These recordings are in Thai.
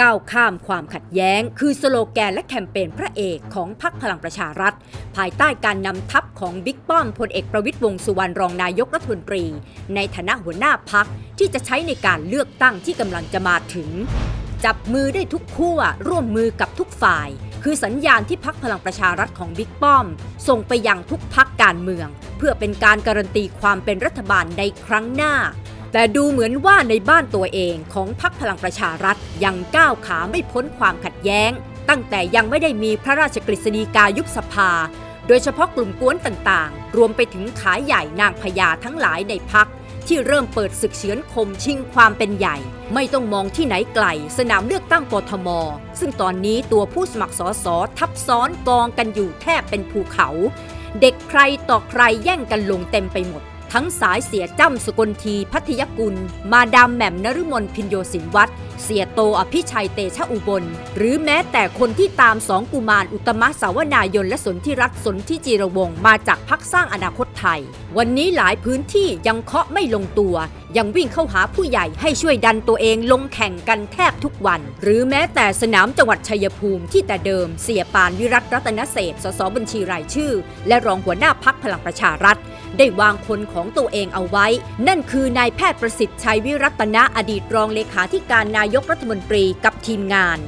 ก้าวข้ามความขัดแย้ง คือสโลแกนและแคมเปญพระเอกของพรรคพลังประชารัฐ ภายใต้การนำทัพของบิ๊กป้อมพลเอกประวิตยวงสุวรรณรองนายกรัฐมนตรี ในฐานะหัวหน้าพักที่จะใช้ในการเลือกตั้งที่กำลังจะมาถึง จับมือได้ทุกขั้วร่วมมือกับทุกฝ่าย คือสัญญาณที่พักพลังประชารัฐของบิ๊กป้อม ส่งไปยังทุกพักการเมือง เพื่อเป็นการการันตีความเป็นรัฐบาลในครั้งหน้า แต่ดูเหมือนว่าในบ้านตัวเองของพักพลังประชารัฐยังก้าวขาไม่พ้นความขัดแย้ง ตั้งแต่ยังไม่ได้มีพระราชกฤษฎีกายุบสภา โดยเฉพาะกลุ่มกวนต่างๆ รวมไปถึงขายใหญ่นางพญาทั้งหลายในพักที่เริ่มเปิดศึกเฉือนคมชิงความเป็นใหญ่ ไม่ต้องมองที่ไหนไกล สนามเลือกตั้งกทม ซึ่งตอนนี้ตัวผู้สมัครสสทับซ้อนกองกันอยู่แทบเป็นภูเขา เด็กใครต่อใครแย่งกันลงเต็มไปหมด ทั้งสายเสียจ้ำสกลทีพัทยกุล มาดามแหม่มนฤมลพินโยสินวัตรเสียโตอภิชัยเตชะอุบล หรือแม้แต่คนที่ตามสองกุมารอุตมะสาวนายนและสนธิรัตน์สนธิจีรวงมาจากพักสร้างอนาคตไทย วันนี้หลายพื้นที่ยังเคาะไม่ลงตัว ยังวิ่งเข้าหาผู้ใหญ่ให้ช่วยดันตัวเองลงแข่งกันแทบทุกวัน หรือแม้แต่สนามจังหวัดชัยภูมิที่แต่เดิมเสียปานวิรัตรัตนเศรษสสบัญชีรายชื่อ และรองหัวหน้าพักพลังประชารัฐ ได้วางคนของตัวเองเอาไว้ นั่นคือนายแพทย์ประสิทธิ์ชัยวิรัตนะอดีตรองเลขาธิการนายกรัฐมนตรีกับทีมงาน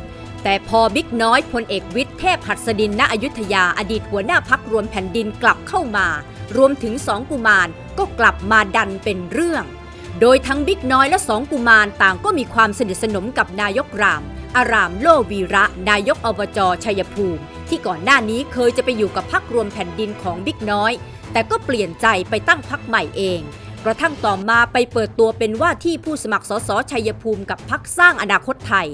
แต่พอบิ๊กน้อยพลเอกวิทย์เทพหัสดินณอยุธยาอดีตหัวหน้าพักรวมแผ่นดินกลับเข้ามา รวมถึงสองกุมารก็กลับมาดันเป็นเรื่อง โดยทั้งบิ๊กน้อยและสองกุมารต่างก็มีความสนิทสนมกับนายกราม อารามโลวีระ นายกอบจชัยภูมิ ที่ก่อนหน้านี้เคยจะไปอยู่กับพักรวมแผ่นดินของบิ๊กน้อย แต่ก็เปลี่ยนใจไปตั้งพักใหม่เอง กระทั่งต่อมาไปเปิดตัวเป็นว่าที่ผู้สมัครสสชัยภูมิกับพักสร้างอนาคตไทย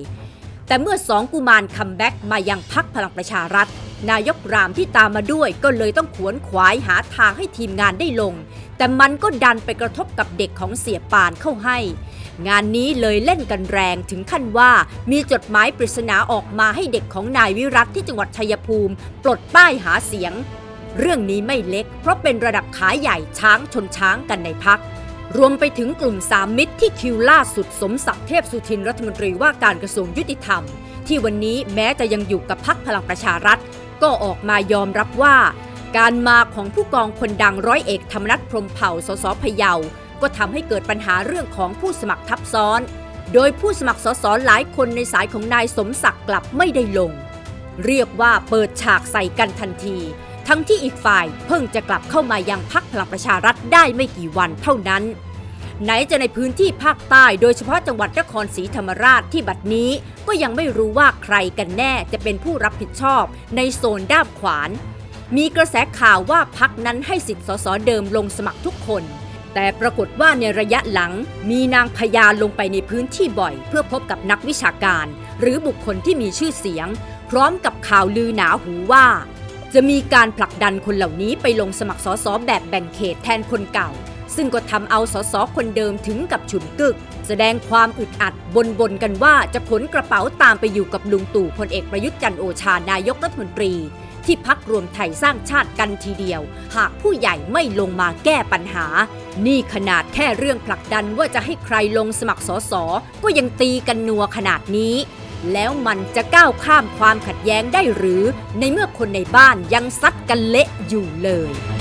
แต่เมื่อสองกุมารคัมแบ็กมายังพักพลังประชารัฐ นายกรามที่ตามมาด้วยก็เลยต้องขวนขวายหาทางให้ทีมงานได้ลง แต่มันก็ดันไปกระทบกับเด็กของเสียปานเข้าให้ งานนี้เลยเล่นกันแรงถึงขั้นว่ามีจดหมายปริศนาออกมาให้เด็กของนายวิรัตที่จังหวัดชัยภูมิ ปลดป้ายหาเสียง เรื่องนี้ไม่เล็ก เพราะเป็นระดับขาใหญ่ช้างชนช้างกันในพัก รวมไปถึงกลุ่มสามมิตรที่คิวล่าสุดสมศักดิ์เทพสุทินรัฐมนตรีว่าการกระทรวงยุติธรรม ที่วันนี้แม้จะยังอยู่กับพักพลังประชารัฐ ก็ออกมายอมรับว่า การมาของผู้กองคนดังร้อยเอกธรรมนัฐพรมเผ่าสสพะเยา ก็ทำให้เกิดปัญหาเรื่องของผู้สมัครทับซ้อน โดยผู้สมัครสสหลายคนในสายของนายสมศักดิ์กลับไม่ได้ลง เรียกว่าเปิดฉากใส่กันทันที ทั้งที่อีกฝ่ายเพิ่งจะกลับเข้ามายังพักพลังประชารัฐได้ไม่กี่วันเท่านั้น ไหนจะในพื้นที่ภาคใต้โดยเฉพาะจังหวัดนครศรีธรรมราชที่บัดนี้ ก็ยังไม่รู้ว่าใครกันแน่จะเป็นผู้รับผิดชอบ ในโซนด้ามขวาน มีกระแสข่าวว่าพักนั้นให้สิทธิ์สสเดิมลงสมัครทุกคนแต่ปรากฏว่าในระยะหลังมีนางพญาลงไปในพื้นที่บ่อย เพื่อพบกับนักวิชาการ หรือบุคคลที่มีชื่อเสียง พร้อมกับข่าวลือหนาหูว่า จะมีการผลักดันคนเหล่านี้ไปลงสมัครสสแบบแบ่งเขตแทนคนเก่า ซึ่งก็ทำเอาสสคนเดิมถึงกับฉุนกึก แสดงความอึดอัดบนบนกันว่าจะขนกระเป๋าตามไปอยู่กับลุงตู่พลเอกประยุทธ์จันโอชานายกรัฐมนตรี ที่พักรวมไทยสร้างชาติกันทีเดียว หากผู้ใหญ่ไม่ลงมาแก้ปัญหา นี่ขนาดแค่เรื่องผลักดันว่าจะให้ใครลงสมัครสสก็ยังตีกันนัวขนาดนี้ แล้วมันจะก้าวข้ามความขัดแย้งได้หรือ ในเมื่อคนในบ้านยังซัดกันเละอยู่เลย